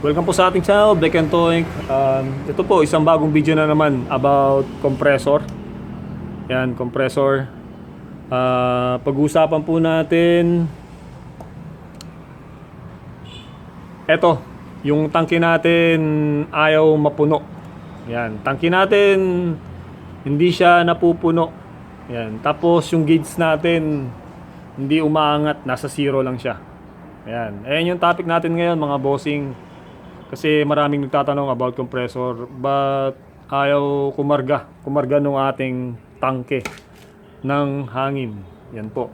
Welcome po sa ating channel, Black and Toink. Um, ito po, isang bagong video na naman about compressor. Yan, compressor. Ah, pag-uusapan po natin Eto, yung tangke natin ayaw mapuno. Yan, tangke natin hindi siya napupuno. Yan, tapos yung gauge natin hindi umaangat, nasa zero lang siya. Ayan, ayan yung topic natin ngayon mga bossing. Kasi maraming nagtatanong about compressor, but ayaw kumarga, kumarga ng ating tangke ng hangin. Yan po.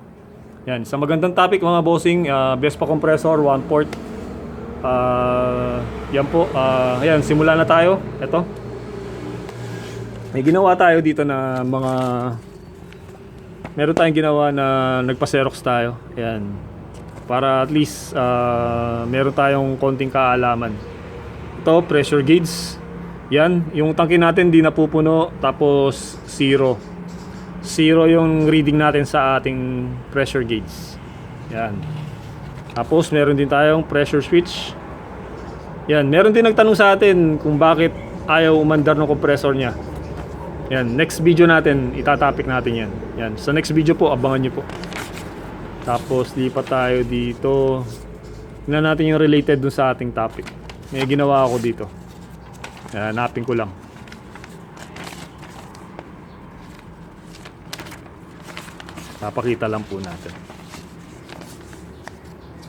Yan, sa magandang topic mga bossing, uh, Vespa compressor, one port. Ah, yan po. Ah, ayan, simula na tayo. Ito. May ginawa tayo dito na mga meron tayong ginawa na nagpa-xerox tayo. Ayan. Para at least ah, meron tayong konting kaalaman. Ito, pressure gauge. Yan, yung tangke natin di napupuno tapos zero. Zero yung reading natin sa ating pressure gauge. Yan. Tapos meron din tayong pressure switch. Yan, meron din nagtanong sa atin kung bakit ayaw umandar ng compressor niya. Yan, next video natin, itatopic natin yan. Yan, sa next video po, abangan nyo po. Tapos lipat tayo dito. Tingnan natin yung related dun sa ating topic. May ginawa ako dito. Hanapin ko lang. Papakita lang po natin.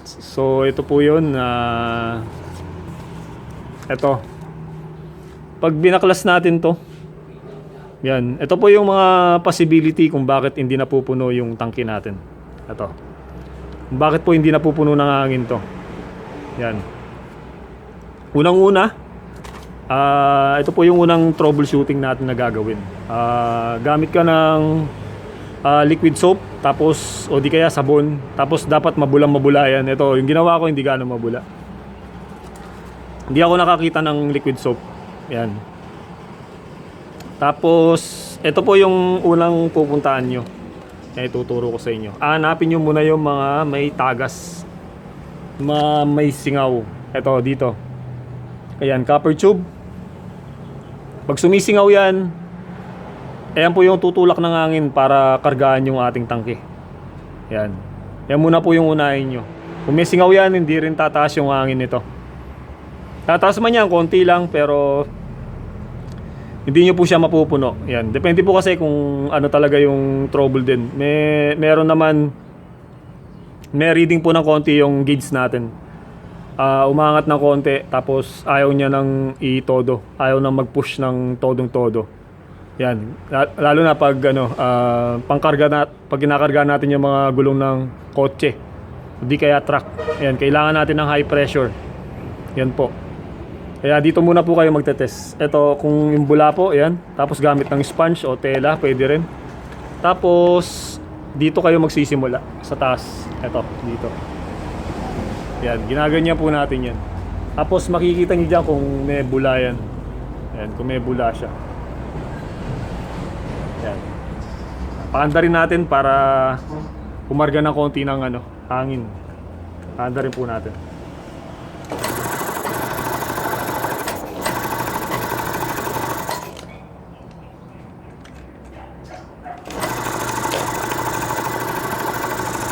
So ito po yun na ito. Pag binaklas natin to, yan. Ito po yung mga possibility kung bakit hindi napupuno yung tangke natin. Ito. Bakit po hindi napupuno ng hangin to. Yan. Unang-una, ah ito po yung unang troubleshooting natin na gagawin. Ah, gamit ka ng ah, liquid soap, tapos o di kaya sabon, tapos dapat mabulang mabula yan. Ito, yung ginawa ko hindi gaano mabula. Hindi ako nakakita ng liquid soap. Yan. Tapos, ito po yung unang pupuntahan nyo. Yan ituturo ko sa inyo. Hanapin nyo muna yung mga may tagas. Ma may singaw. Ito, dito. Ayan, copper tube. Pag sumisingaw yan, Ayan po yung tutulak ng hangin para kargaan yung ating tangke. Yan. Yan muna po yung unahin nyo. Kung may singaw yan, hindi rin tataas yung hangin nito. Tataas man yan, konti lang, pero hindi nyo po siya mapupuno. Yan. Depende po kasi kung ano talaga yung trouble din. May, meron naman, may reading po ng konti yung gauge natin. Ah, umangat ng konti, tapos ayaw niya ng i-todo. Ayaw nang mag-push ng todong-todo. Yan. La- Lalo na pag ano, ah, pangkarga na pag kinakarga natin yung mga gulong ng kotse. Hindi kaya truck. Yan, kailangan natin ng high pressure. Yan po. Kaya dito muna po kayo magte-test. Ito kung yung bula po, yan. Tapos gamit ng sponge o tela, pwede rin. Tapos dito kayo magsisimula sa taas. Ito, dito. Yan, ginaganyan po natin yan. Tapos makikita niyo diyan kung may bula yan. Kung may siya. Yan. Paanda rin natin para umarga ng konti ng ano, hangin. Paanda rin po natin.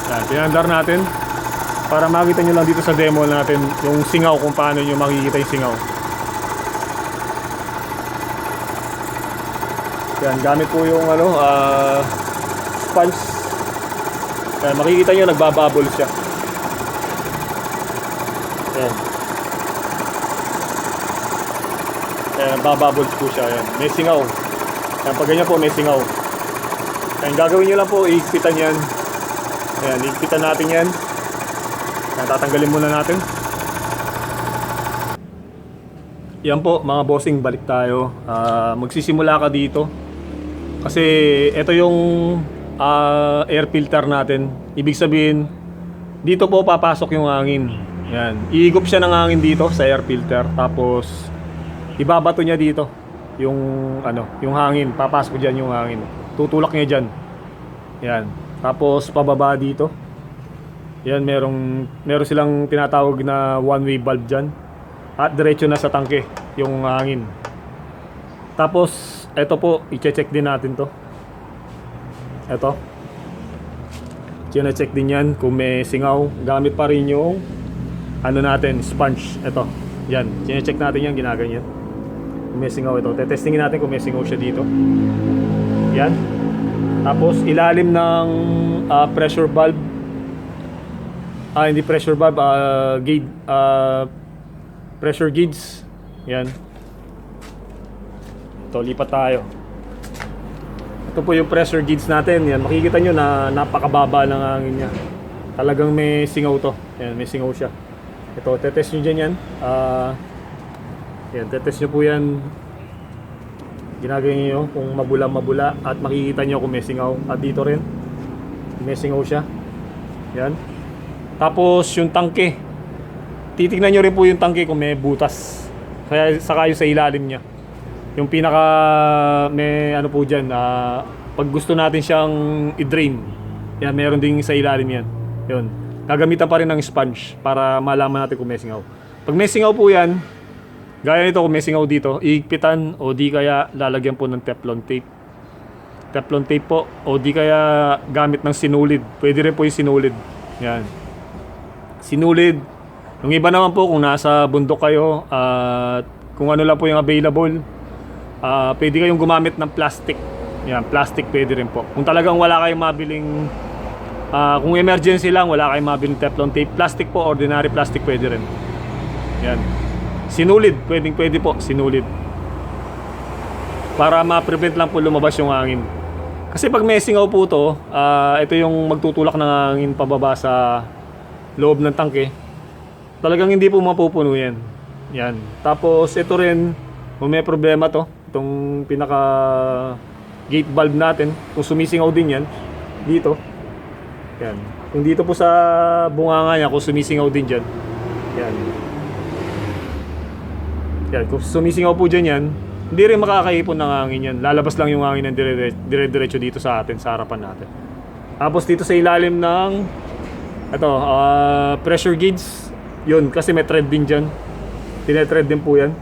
Yan, pinandar natin para makita nyo lang dito sa demo natin yung singaw kung paano nyo makikita yung singaw. Yan, gamit po yung ano, ah, sponge. Yan, makikita nyo nagbabubble siya. Yan. Yan, nagbabubbles po siya. Yan. May singaw. Yan, pag ganyan po, may singaw. Yan, gagawin nyo lang po, iigpitan yan. Yan, iigpitan natin yan. Yan, tatanggalin muna natin. Yan po, mga bossing, balik tayo. Ah, magsisimula ka dito. Kasi ito yung ah, air filter natin. Ibig sabihin, dito po papasok yung hangin. Yan. Iigop siya ng hangin dito sa air filter. Tapos, ibabato niya dito. Yung, ano, yung hangin. Papasok dyan yung hangin. Tutulak niya dyan. Yan. Tapos, pababa dito. Yan, merong, meron silang tinatawag na one-way valve dyan. At diretso na sa tangke yung hangin. Tapos, eto po, i-check din natin to. Eto. Chine-check din yan kung may singaw. Gamit pa rin yung ano natin, sponge. Eto. Yan. Chine-check natin yan, ginaganyan. Kung may singaw ito. Tetestingin natin kung may singaw siya dito. Yan. Tapos ilalim ng ah, pressure valve. Ah, hindi pressure valve, ah, gauge, ah, pressure gauge. Yan. Ito, lipat tayo. Ito po yung pressure gauge natin. Yan, makikita nyo na napakababa ng hangin niya. Talagang may singaw to. Yan, may singaw siya. Ito, tetest nyo dyan yan. Ah, yan, tetest nyo po yan. Ginagawa nyo kung mabula-mabula at makikita nyo kung may singaw. At dito rin, may singaw siya. Yan. Tapos yung tangke. Titignan nyo rin po yung tangke kung may butas. Kaya saka yung sa ilalim niya. Yung pinaka may ano po dyan, ah, pag gusto natin siyang i-drain, yan, meron ding sa ilalim yan. Yun. Gagamitan pa rin ng sponge para malaman natin kung may singaw. Pag may singaw po yan, gaya nito kung may singaw dito, iigpitan o di kaya lalagyan po ng teflon tape. Teflon tape po o di kaya gamit ng sinulid. Pwede rin po yung sinulid. Yan. Sinulid. Yung iba naman po kung nasa bundok kayo at kung ano lang po yung available, ah pwede kayong gumamit ng plastic. Yan, plastic pwede rin po. Kung talagang wala kayong mabiling ah, kung emergency lang, wala kayong mabiling Teflon tape, plastic po, ordinary plastic pwede rin. Yan. Sinulid, pwedeng pwede po, sinulid. Para ma-prevent lang po lumabas yung hangin. Kasi pag may singaw po to, ah, ito yung magtutulak ng hangin pababa sa loob ng tangke. Talagang hindi po mapupuno yan. Yan. Tapos ito rin, kung may problema to, itong pinaka gate valve natin, kung sumisingaw din yan, dito. Yan. Kung dito po sa bunganga niya, kung sumisingaw din dyan, yan. Yan, kung sumisingaw po dyan yan, hindi rin makakaipon ng hangin yan. Lalabas lang yung hangin ng dire- dire-diretso dito sa atin, sa harapan natin. Tapos dito sa ilalim ng ito, ah, pressure gauge. Yun, kasi may thread din dyan. Tinetread din po yan.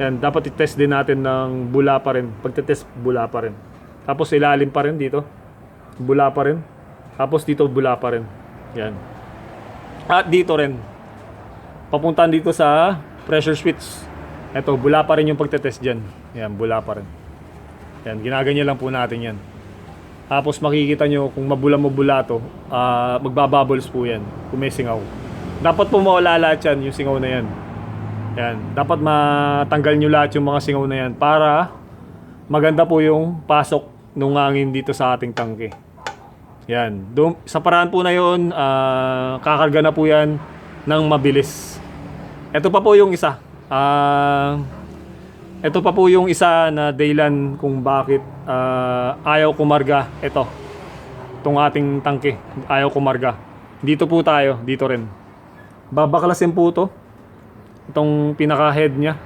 Yan, dapat i-test din natin ng bula pa rin. Pagte-test, bula pa rin. Tapos ilalim pa rin dito. Bula pa rin. Tapos dito, bula pa rin. Yan. At dito rin. Papuntahan dito sa pressure switch. Ito, bula pa rin yung pagte-test dyan. Yan, bula pa rin. Yan, ginaganyan lang po natin yan. Tapos makikita nyo kung mabula-mabula to, ah, magbabubbles po yan kung may singaw. Dapat po mawala lahat yung singaw na yan. Yan. Dapat matanggal nyo lahat yung mga singaw na yan para maganda po yung pasok ng hangin dito sa ating tangke. Yan. Doon, sa paraan po na yun, ah, kakarga na po yan ng mabilis. Ito pa po yung isa. Ah... Ito pa po yung isa na daylan kung bakit ah, ayaw kumarga. Ito. Itong ating tangke. Ayaw kumarga. Dito po tayo. Dito rin. Babaklasin po to. Itong pinaka-head niya.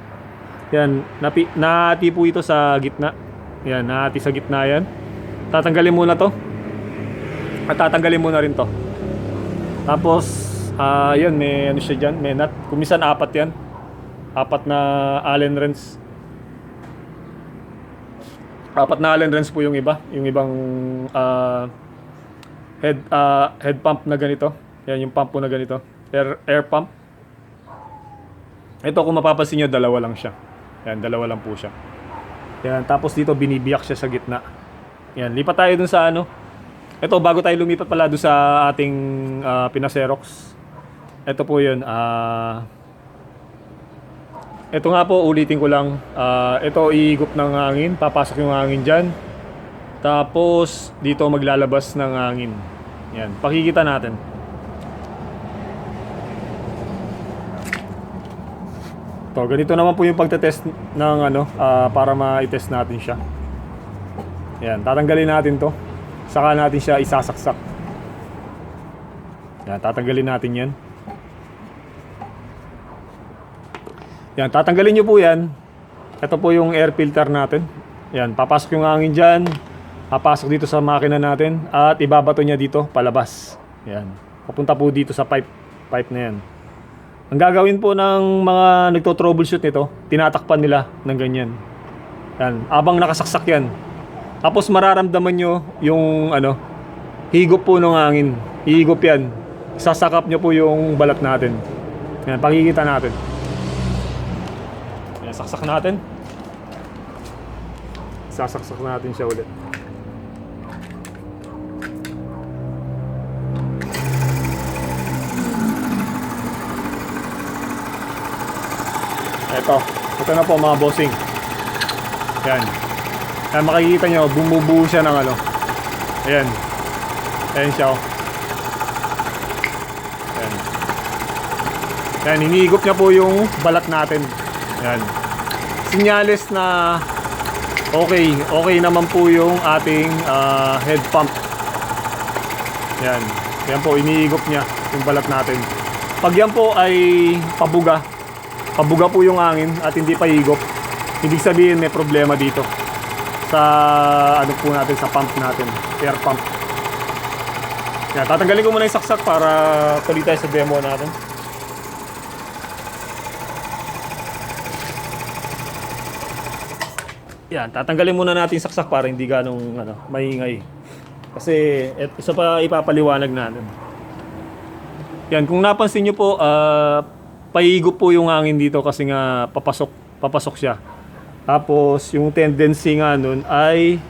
Yan. Napi, nahati po ito sa gitna. Yan. Nahati sa gitna yan. Tatanggalin muna to. At tatanggalin muna rin to. Tapos, ah yan. May ano siya dyan. May nut. Kumisan apat yan. Apat na Allen wrench apat na Allen wrench po yung iba, yung ibang ah, head ah, head pump na ganito. Yan yung pump po na ganito. Air air pump. Ito kung mapapansin niyo dalawa lang siya. Yan, dalawa lang po siya. Yan, tapos dito binibiyak siya sa gitna. Yan, lipat tayo dun sa ano. Ito bago tayo lumipat pala dun sa ating ah, pinaserox. Ito po 'yun. Ah ito nga po, ulitin ko lang. Ah, ito, iigop ng hangin. Papasok yung hangin dyan. Tapos, dito maglalabas ng hangin. Yan, pakikita natin. To, ganito naman po yung pagtetest ng ano, ah, para ma-test natin siya. Yan, tatanggalin natin to. Saka natin siya isasaksak. Yan, tatanggalin natin yan. Yan, tatanggalin nyo po yan. Ito po yung air filter natin. Yan, papasok yung hangin dyan. Papasok dito sa makina natin. At ibabato niya dito, palabas. Yan. Papunta po dito sa pipe. Pipe na yan. Ang gagawin po ng mga nagto-troubleshoot nito, tinatakpan nila ng ganyan. Yan, abang nakasaksak yan. Tapos mararamdaman nyo yung ano, higop po ng hangin. Higop yan. Sasakap nyo po yung balat natin. Yan, pakikita natin. Saksak natin. Sasaksak natin siya ulit. Ito. Ito na po mga bossing. Yan. Yan makikita nyo, bumubuo siya ng ano. Ayan. Ayan siya oh. Yan, iniigop niya po yung balat natin. Yan. Sinyales na okay, okay naman po yung ating ah, head pump. Yan. Yan po, iniigop niya yung balat natin. Pag yan po ay pabuga, pabuga po yung hangin at hindi pa higop, ibig sabihin may problema dito sa ano po natin sa pump natin, air pump. Yan, tatanggalin ko muna yung saksak para tuloy tayo sa demo natin. Yan, tatanggalin muna natin saksak para hindi ganong ano, maingay. Kasi et, isa pa ipapaliwanag natin. Yan, kung napansin nyo po, ah paigop po yung hangin dito kasi nga papasok, papasok siya. Tapos yung tendency nga nun ay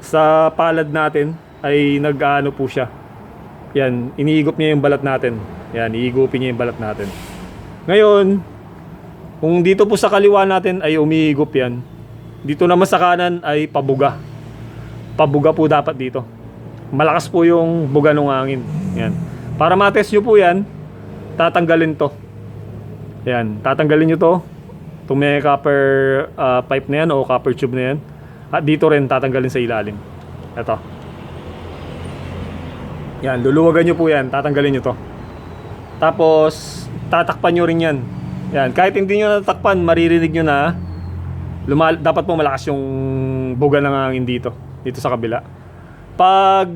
sa palad natin ay nag-ano po siya. Yan, iniigop niya yung balat natin. Yan, iigupin niya yung balat natin. Ngayon, kung dito po sa kaliwa natin ay umiigop yan, dito naman sa kanan ay pabuga. Pabuga po dapat dito. Malakas po yung buga ng hangin. Yan. Para matest nyo po yan, tatanggalin to. Yan, tatanggalin nyo to. Itong may copper ah, pipe na yan o copper tube na yan. At dito rin tatanggalin sa ilalim. Ito. Yan, luluwagan nyo po yan. Tatanggalin nyo to. Tapos, tatakpan nyo rin yan. Yan, kahit hindi nyo natakpan, maririnig nyo na lumal dapat po malakas yung buga ng hangin dito dito sa kabila. Pag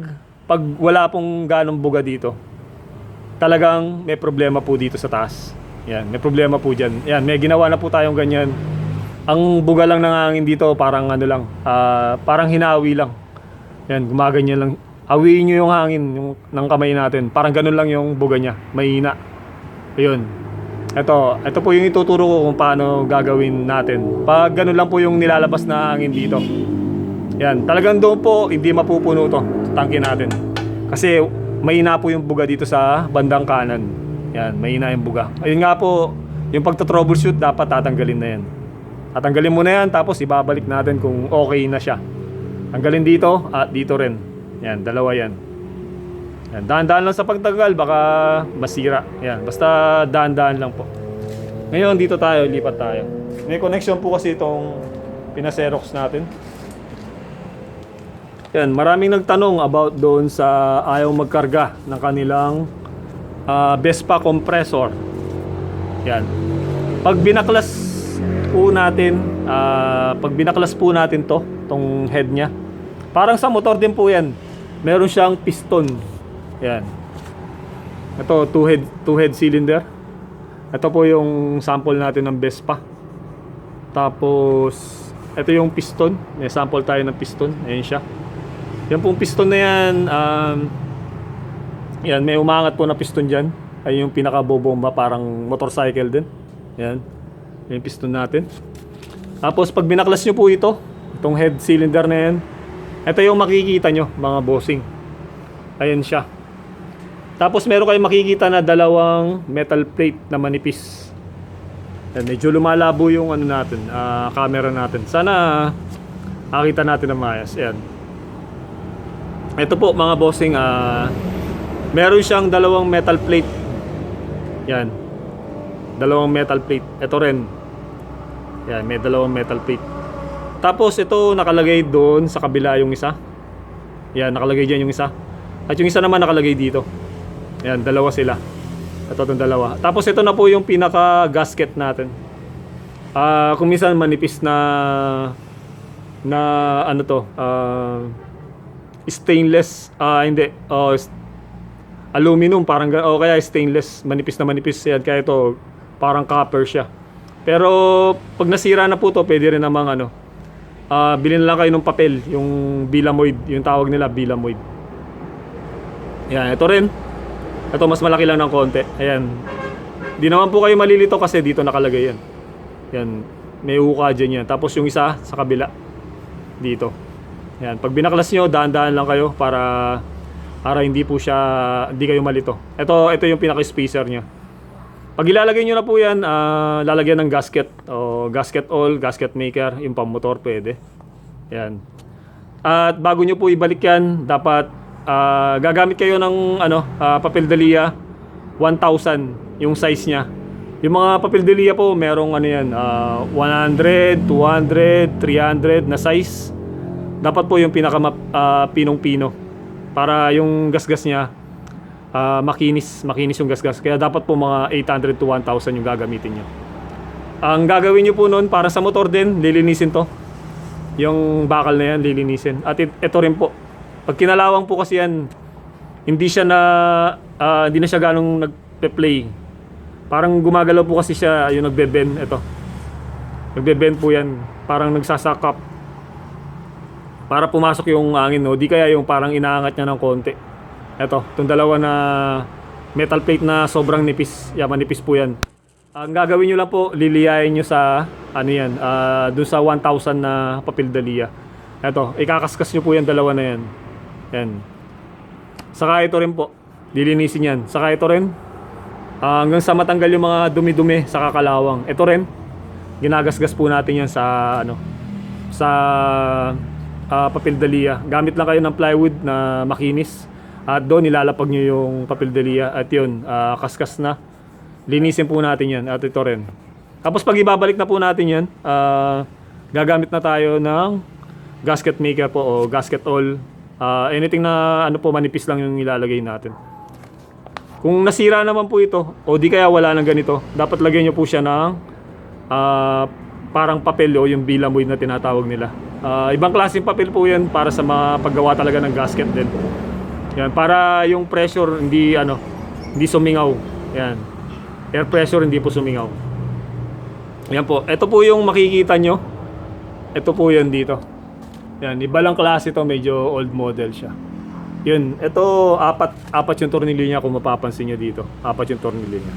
pag wala pong ganong buga dito talagang may problema po dito sa taas. Yan may problema po dyan. Yan may ginawa na po tayong ganyan. Ang buga lang ng hangin dito parang ano lang ah, parang hinawi lang. Yan gumaganyan lang. Awiin nyo yung hangin yung, ng kamay natin. Parang ganun lang yung buga niya. Mahina. Ayun ito, ito po yung ituturo ko kung paano gagawin natin. Pag ganun lang po yung nilalabas na hangin dito. Yan, talagang doon po hindi mapupuno to, tangke natin. Kasi mahina po yung buga dito sa bandang kanan. Yan, mahina yung buga. Ayun nga po, yung pagta-troubleshoot dapat tatanggalin na yan. Tatanggalin mo na yan tapos ibabalik natin kung okay na siya. Tanggalin dito at dito rin. Yan, dalawa yan. Yan, dahan-dahan lang sa pagtanggal, baka masira. Yan, basta dahan-dahan lang po. Ngayon, dito tayo, lipat tayo. May connection po kasi itong pinaserox natin. Yan, maraming nagtanong about doon sa ayaw magkarga ng kanilang ah, Vespa compressor. Yan. Pag binaklas po natin, ah, pag binaklas po natin to, tong head niya, parang sa motor din po yan. Meron siyang piston. Yan. Ito, two head, two head cylinder. Ito po yung sample natin ng Vespa. Tapos, ito yung piston. May sample tayo ng piston. Ayan siya. Yan pong piston na yan, um, yan, may umangat po na piston dyan. Ay yung pinakabobomba, parang motorcycle din. Yan. Yan yung piston natin. Tapos, pag binaklas nyo po ito, itong head cylinder na yan, ito yung makikita nyo, mga bossing. Ayan siya. Tapos meron kayong makikita na dalawang metal plate na manipis. Yan, medyo lumalabo yung ano natin, ah, camera natin. Sana makita natin na maayos. Ayan. Ito po mga bossing, ah, meron siyang dalawang metal plate. Yan. Dalawang metal plate. Ito rin. Yan, may dalawang metal plate. Tapos ito nakalagay doon sa kabila yung isa. Yan, nakalagay dyan yung isa. At yung isa naman nakalagay dito. Yan, dalawa sila. Ito itong dalawa. Tapos ito na po yung pinaka gasket natin. Ah, kung minsan manipis na na ano to, ah, stainless, ah hindi, s- aluminum, parang o kaya stainless, manipis na manipis yan. Kaya ito, parang copper siya. Pero pag nasira na po to, pwede rin namang ano, ah bilhin lang kayo ng papel, yung bilamoid, yung tawag nila bilamoid. Yan, ito rin. Ito mas malaki lang ng konti. Ayan. Di naman po kayo malilito kasi dito nakalagay yan. Yan, may uka dyan yan. Tapos yung isa sa kabila, dito. Yan, pag binaklas nyo, daan-daan lang kayo para para hindi po siya, hindi kayo malito. Ito, ito yung pinaka-spacer niya. Pag ilalagay nyo na po yan, ah, lalagyan ng gasket o gasket all, gasket maker, yung pang-motor pwede. Yan. At bago nyo po ibalik yan, dapat ah, gagamit kayo ng ano, ah, papel dahlia 1,000 yung size niya. Yung mga papel dahlia po, merong ano yan, ah, 100, 200, 300 na size. Dapat po yung pinaka ah, pinong-pino para yung gasgas niya ah, makinis, makinis yung gasgas. Kaya dapat po mga 800 to 1,000 yung gagamitin nyo. Ang gagawin nyo po noon para sa motor din, lilinisin to. Yung bakal na yan, lilinisin. At it- ito rin po. Pag kinalawang po kasi yan, hindi siya na, ah, hindi na siya ganong nagpe-play. Parang gumagalaw po kasi siya, yung nagbe-bend, ito. Nagbe-bend po yan. Parang nagsasakap. Para pumasok yung angin, no? Di kaya yung parang inaangat niya ng konti. Ito, itong dalawa na metal plate na sobrang nipis. Yeah, manipis po yan. Ang gagawin nyo lang po, liliyayin nyo sa, ano yan, ah, dun sa 1,000 na papel dahlia. Ito, ikakaskas nyo po yan, dalawa na yan. Yan. Saka ito rin po, lilinisin yan. Saka ito rin, ah, hanggang sa matanggal yung mga dumi-dumi sa kakalawang. Ito rin, ginagasgas po natin yan sa, ano, sa ah, papel dahlia. Gamit lang kayo ng plywood na makinis. At doon nilalapag nyo yung papel dahlia. At yun, ah, kaskas na. Linisin po natin yan. At ito rin. Tapos pag ibabalik na po natin yan, ah, gagamit na tayo ng gasket maker po o gasket all. Ah, anything na ano po manipis lang yung ilalagay natin. Kung nasira naman po ito, o di kaya wala ng ganito, dapat lagyan nyo po siya ng ah, parang papel o yung bilamoid na tinatawag nila. Ah, ibang klaseng papel po yan para sa mga paggawa talaga ng gasket din. Yan, para yung pressure hindi ano, hindi sumingaw. Yan. Air pressure hindi po sumingaw. Yan po. Ito po yung makikita nyo. Ito po yan dito. Yan, iba lang klase to, medyo old model siya. Yun, ito apat apat yung tornilyo niya kung mapapansin niyo dito. Apat yung tornilyo niya.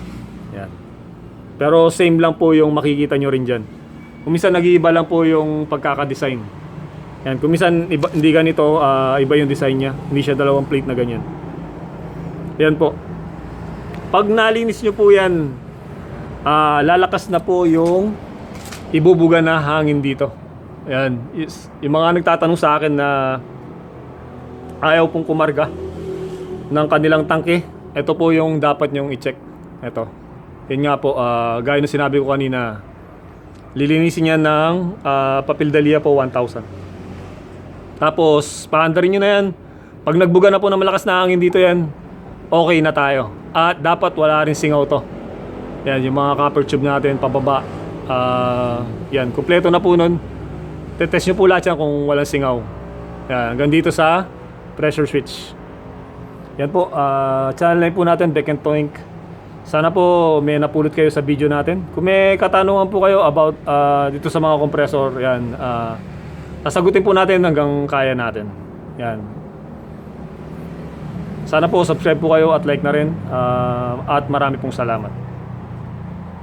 Yan. Pero same lang po yung makikita nyo rin dyan. Kuminsan nag-iiba lang po yung pagkakadesign. Yan, kuminsan iba, hindi ganito, ah, iba yung design niya. Hindi siya dalawang plate na ganyan. Yan po. Pag nalinis nyo po yan, ah, lalakas na po yung ibubuga na hangin dito. Yan. Is, yung mga nagtatanong sa akin na ayaw pong kumarga ng kanilang tangke, ito po yung dapat nyong i-check. Ito. Yan nga po, ah, gaya ng sinabi ko kanina, lilinisin niya ng ah, papel dahlia po 1,000. Tapos, paandarin nyo na yan. Pag nagbuga na po ng malakas na hangin dito yan, okay na tayo. At dapat wala rin singaw to. Yan, yung mga copper tube natin, pababa. Ah, yan, kumpleto na po nun. Tetest nyo po lahat yan kung walang singaw. Yan, hanggang dito sa pressure switch. Yan po, ah, channel line po natin, Beck and Toink. Sana po may napulot kayo sa video natin. Kung may katanungan po kayo about ah, dito sa mga compressor, yan, ah, sasagutin po natin hanggang kaya natin. Yan. Sana po subscribe po kayo at like na rin. ah, at marami pong salamat.